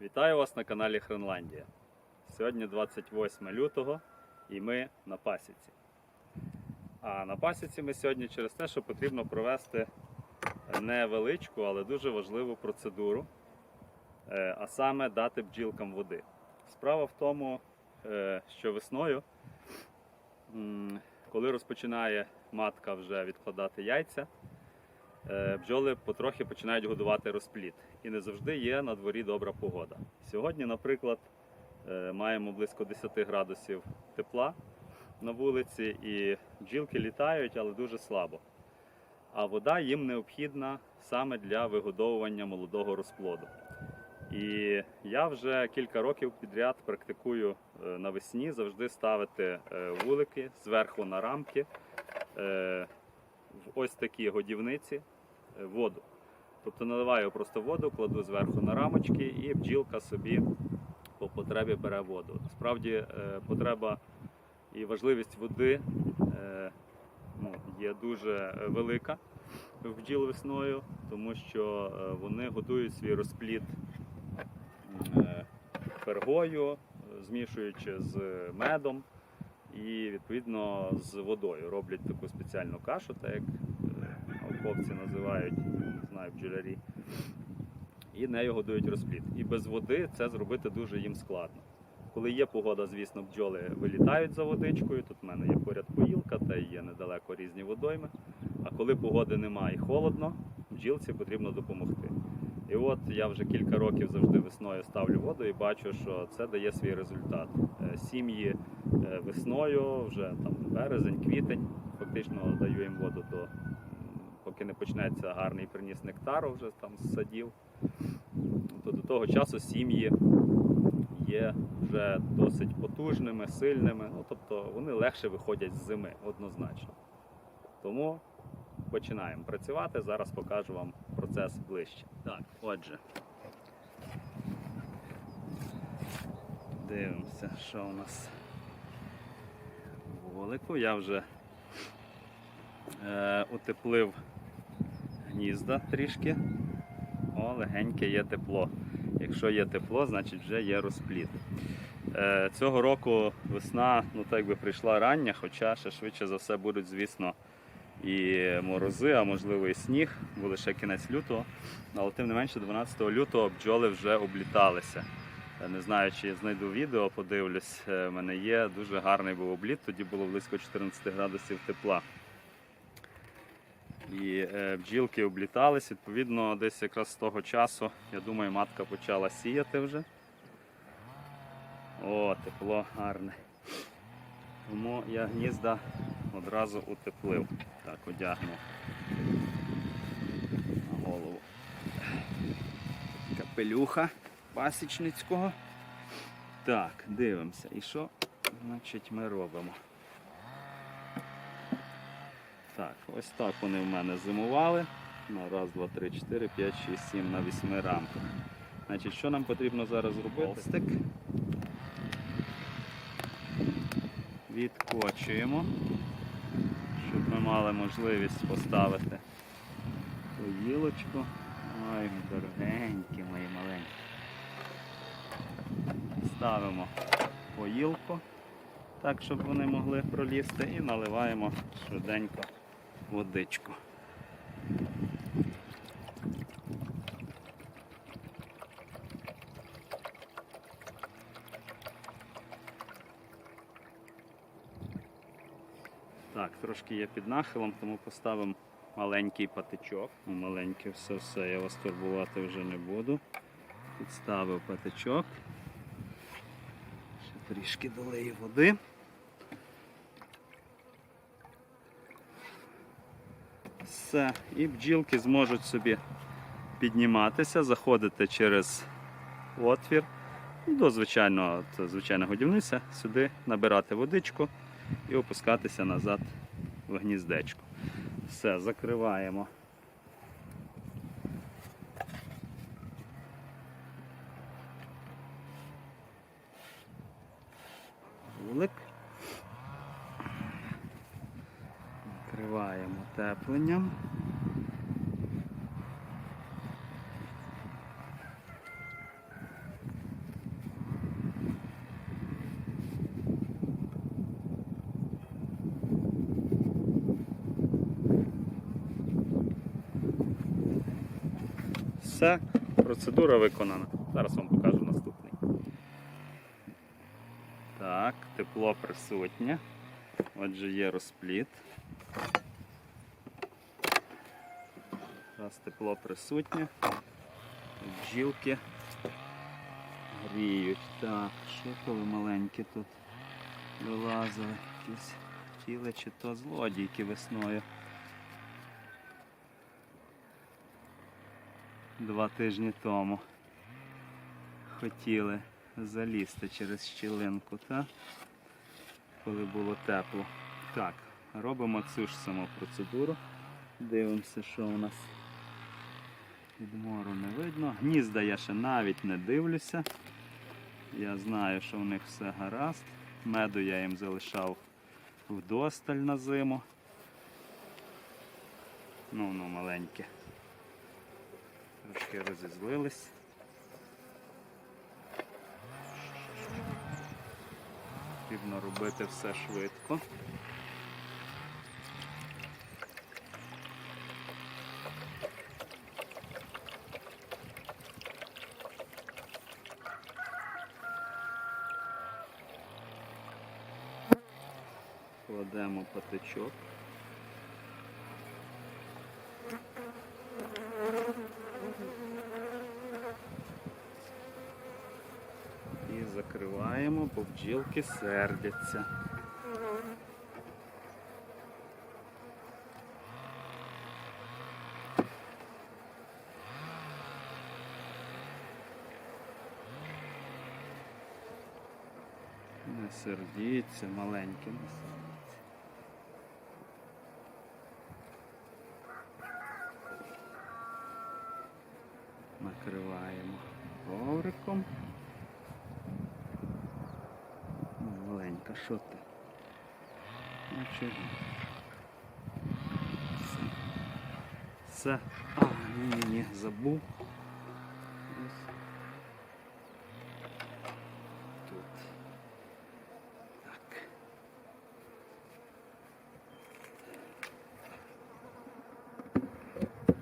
Вітаю вас на каналі Хренландія. Сьогодні 28 лютого і ми на пасіці. А на пасіці ми сьогодні через те, що потрібно провести невеличку, але дуже важливу процедуру, е, а саме дати бджілкам води. Справа в тому, е, що весною, коли розпочинає матка вже відкладати яйця, бджоли потрохи починають годувати розплід. І не завжди є на дворі добра погода. Сьогодні, наприклад, е, маємо близько 10 градусів тепла на вулиці, і бджілки літають, але дуже слабо. А вода їм необхідна саме для вигодовування молодого розплоду. І я вже кілька років підряд практикую е, навесні завжди ставити е, вулики зверху на рамки е, в ось такі годівниці е, воду. Тобто наливаю просто воду, кладу зверху на рамочки і бджілка собі по потребі бере воду. Насправді е, потреба і важливість води е, ну, є дуже велика в бджіл весною, тому що е, вони готують свій розплід е, пергою, е, змішуючи з медом і відповідно з водою. Роблять таку спеціальну кашу, так як науковці називають, не знаю, бджолярі. І нею годують розплід. І без води це зробити дуже їм складно. Коли є погода, звісно, бджоли вилітають за водичкою. Тут в мене є поряд поїлка, та є недалеко різні водойми. А коли погоди немає і холодно, бджілці потрібно допомогти. І от я вже кілька років завжди весною ставлю воду і бачу, що це дає свій результат. Е, Сім'ї е, весною, вже там березень, квітень, фактично даю їм воду до поки не почнеться гарний приніс нектару вже там з садів. То до того часу сім'ї є вже досить потужними, сильними. Ну, тобто вони легше виходять з зими однозначно. Тому починаємо працювати. Зараз покажу вам процес ближче. Так, отже. Дивимося, що у нас в вулику. Я вже е, утеплив гнізда трішки. О, легеньке є тепло. Якщо є тепло, значить вже є розплід. Е, цього року весна, ну так би прийшла рання, хоча ще швидше за все будуть, звісно, і морози, а можливо і сніг, бо лише кінець лютого. Але тим не менше, 12 лютого бджоли вже обліталися. Не знаю, чи знайду відео, подивлюсь. Е, В мене є дуже гарний був обліт, тоді було близько 14 градусів тепла. І е, бджілки облітались, відповідно, десь якраз з того часу, я думаю, матка почала сіяти вже. О, тепло гарне. Тому я гнізда одразу утеплив. Так, одягну на голову капелюха пасічницького. Так, дивимося. І що значить, ми робимо? Так, ось так вони в мене зимували. На раз, два, три, чотири, п'ять, шість, сім на вісьми рамках. Значить, що нам потрібно зараз зробити? Стик. Відкочуємо, щоб ми мали можливість поставити поїлочку. Ой, дорогенькі мої маленькі. Ставимо поїлку, так, щоб вони могли пролізти, і наливаємо швиденько водичку. Так, трошки є під нахилом, тому поставимо маленький патичок. Ну, Маленький все, все, я вас турбувати вже не буду. Підставив патичок. Ще трішки долию води. Все, і бджілки зможуть собі підніматися, заходити через отвір до звичайного, от, звичайна годівниця, сюди набирати водичку і опускатися назад в гніздечко. Все, закриваємо. Вулик. накриваємо тепленням. Все, процедура виконана. Зараз вам покажу наступний. Так, тепло присутнє. Отже, є розпліт. Раз тепло присутнє. Бджілки гріють. Так, що то ви маленькі тут вилазили? Якісь хотіли чи то злодійки весною. Два тижні тому хотіли залізти через щілинку, та? коли було тепло. Так, робимо цю ж саму процедуру. Дивимося, що у нас відмору не видно. Гнізда я ще навіть не дивлюся. Я знаю, що в них все гаразд. Меду я їм залишав вдосталь на зиму. Ну, ну, маленьке. Трошки розізлились. Потрібно робити все швидко. Кладемо патичок. І закриваємо, бо бджілки сердяться. Не сердіться, маленькі не. Накриваємо ковриком. Ну, Маленька, що ти? Чого? Все. Все. А, ні, ні, ні, забув. Ось. Тут. Так.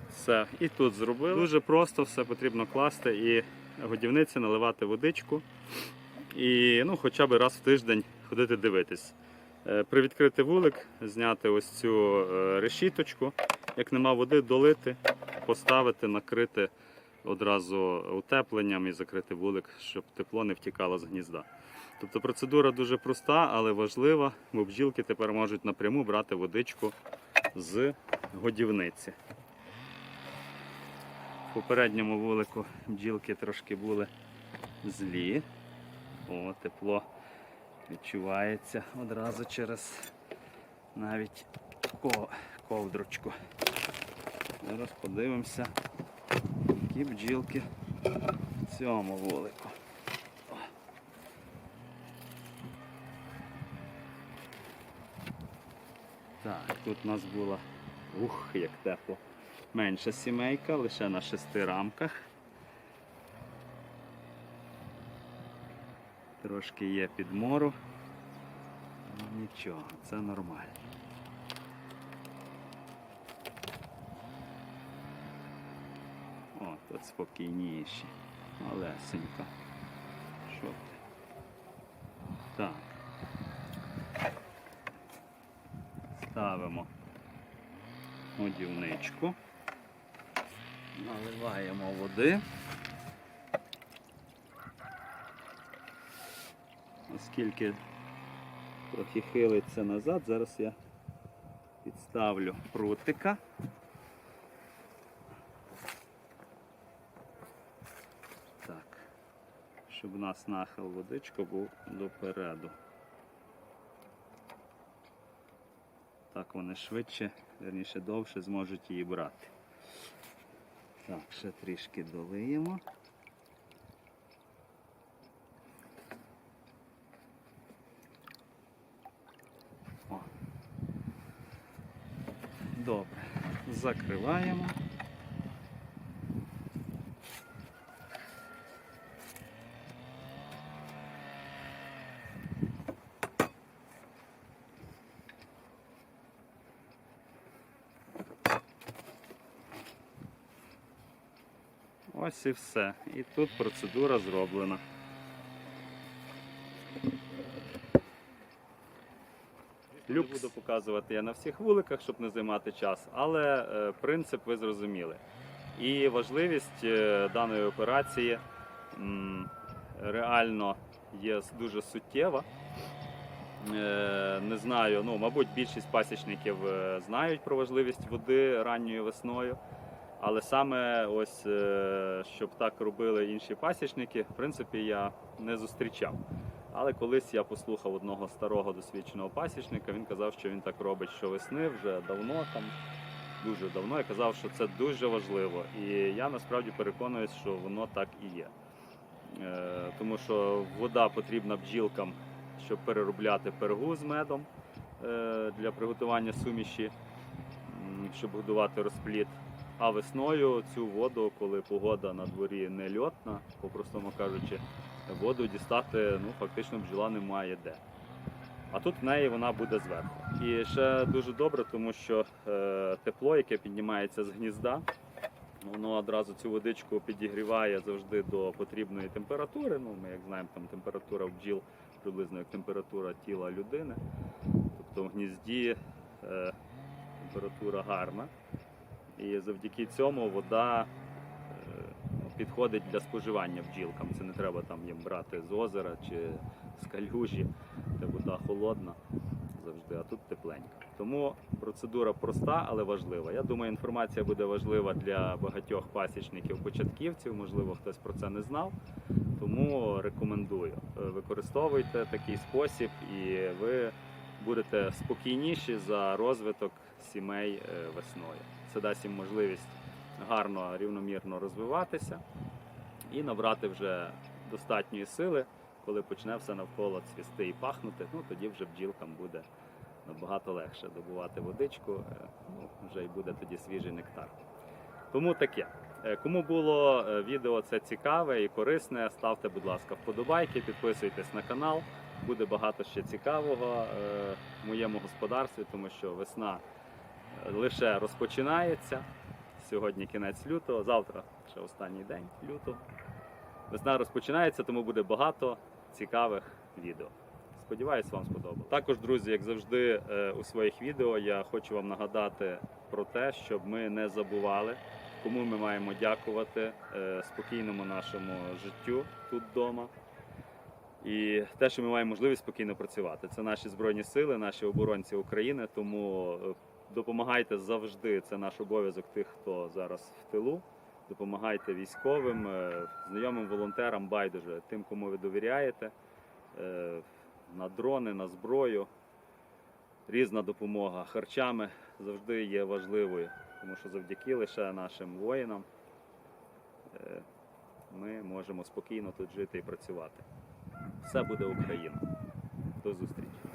Все, і тут зробили. Дуже просто все потрібно класти і годівниці наливати водичку. І ну, хоча б раз в тиждень ходити дивитись. Е, Привідкрити вулик, зняти ось цю е, решіточку. Як нема води, долити, поставити, накрити одразу утепленням і закрити вулик, щоб тепло не втікало з гнізда. Тобто процедура дуже проста, але важлива, бо бджілки тепер можуть напряму брати водичку з годівниці. В попередньому вулику бджілки трошки були злі. О, тепло відчувається одразу через навіть ко- ковдрочку. Зараз подивимося, які бджілки в цьому вулику. Так, тут у нас була ух, як тепло. Менша сімейка, лише на шести рамках. Трошки є підмору. Ну, Нічого, це нормально. О, тут спокійніші. Малесенько. Що ти? Так. Ставимо годівничку. Наливаємо води. Оскільки трохи хилиться назад, зараз я підставлю прутика. Так, щоб у нас нахил водичка був допереду. Так вони швидше, верніше довше зможуть її брати. Так, ще трішки долиємо. О. Добре. Закриваємо. Ось і все. І тут процедура зроблена. Не буду показувати я на всіх вуликах, щоб не займати час, але е, принцип ви зрозуміли. І важливість е, даної операції реально є дуже суттєва. Е, Не знаю, ну, мабуть, більшість пасічників знають про важливість води ранньою весною. Але саме ось щоб так робили інші пасічники, в принципі, я не зустрічав. Але колись я послухав одного старого досвідченого пасічника, він казав, що він так робить щовесни вже давно, там дуже давно. Я казав, що це дуже важливо. І я насправді переконуюсь, що воно так і є. Е, Тому що вода потрібна бджілкам, щоб переробляти пергу з медом е, для приготування суміші, щоб годувати розплід. А весною цю воду, коли погода на дворі не льотна, по-простому кажучи, воду дістати ну, фактично бджола не має де. А тут в неї вона буде зверху. І ще дуже добре, тому що е, тепло, яке піднімається з гнізда, воно одразу цю водичку підігріває завжди до потрібної температури. Ну, ми як знаємо, там температура в бджіл приблизно як температура тіла людини. Тобто в гнізді е, температура гарна. І завдяки цьому вода підходить для споживання бджілкам. Це не треба там їм брати з озера чи з калюжі, де вода холодна завжди, а тут тепленька. Тому процедура проста, але важлива. Я думаю, інформація буде важлива для багатьох пасічників-початківців. Можливо, хтось про це не знав. Тому рекомендую. Використовуйте такий спосіб, і ви будете спокійніші за розвиток сімей е, весною. Це дасть їм можливість гарно, рівномірно розвиватися і набрати вже достатньої сили, коли почне все навколо цвісти і пахнути. Ну тоді вже бджілкам буде набагато легше добувати водичку, е, ну, вже й буде тоді свіжий нектар. Тому таке. Е, Кому було е, відео це цікаве і корисне, ставте, будь ласка, вподобайки, підписуйтесь на канал. Буде багато ще цікавого в моєму господарстві, тому що весна лише розпочинається. Сьогодні кінець лютого, завтра ще останній день лютого. Весна розпочинається, тому буде багато цікавих відео. Сподіваюсь, вам сподобалось. Також, друзі, як завжди, е, у своїх відео я хочу вам нагадати про те, щоб ми не забували, кому ми маємо дякувати е, спокійному нашому життю тут вдома. І те, що ми маємо можливість спокійно працювати. Це наші збройні сили, наші оборонці України. Тому е, допомагайте завжди. Це наш обов'язок тих, хто зараз в тилу. Допомагайте військовим, е, знайомим волонтерам, байдуже, тим, кому ви довіряєте. е, На дрони, на зброю. Різна допомога харчами завжди є важливою, тому що завдяки лише нашим воїнам е, ми можемо спокійно тут жити і працювати. Все буде Україна. До зустрічі.